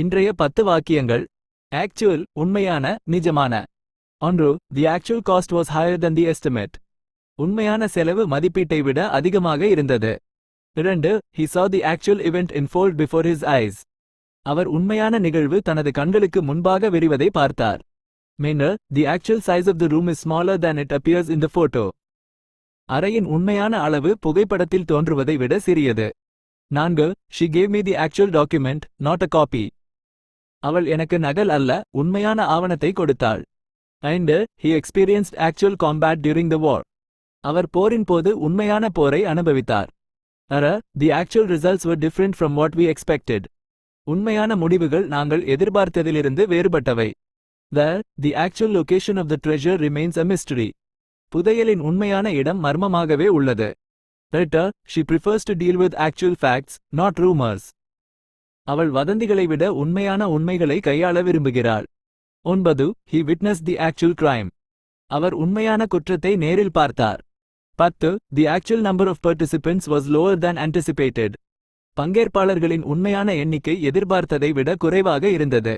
இன்றைய பத்து வாக்கியங்கள் ஆக்சுவல் உண்மையான நிஜமான. ஒன்று the actual cost was higher than the estimate உண்மையான செலவு மதிப்பீட்டை விட அதிகமாக இருந்தது. இரண்டு he saw the actual event unfold before his eyes அவர் உண்மையான நிகழ்வு தனது கண்களுக்கு முன்பாக விரிவதை பார்த்தார். Manor the actual size of the room is smaller than it appears in the photo. அறையின் உண்மையான அளவு புகைப்படத்தில் தோன்றுவதை விட சிறியது. நான்கு she gave me the actual document not a copy அவள் எனக்கு நகல் அல்ல உண்மையான ஆவணத்தை கொடுத்தாள். And he experienced actual combat during the war அவர் போரின் போது உண்மையான போரை அனுபவித்தார். அர the actual results were different from what we expected உண்மையான முடிவுகள் நாங்கள் எதிர்பார்த்ததிலிருந்து வேறுபட்டவை. த the actual location of the treasure remains a mystery புதையலின் உண்மையான இடம் மர்மமாகவே உள்ளது. Letter she prefers to deal with actual facts not rumours அவள் வதந்திகளை விட உண்மையான உண்மைகளை கையாள விரும்புகிறாள். ஒன்பது he witness the actual crime அவர் உண்மையான குற்றத்தை நேரில் பார்த்தார். பத்து the actual number of participants was lower than anticipated பங்கேற்பாளர்களின் உண்மையான எண்ணிக்கை எதிர்பார்த்ததை விட குறைவாக இருந்தது.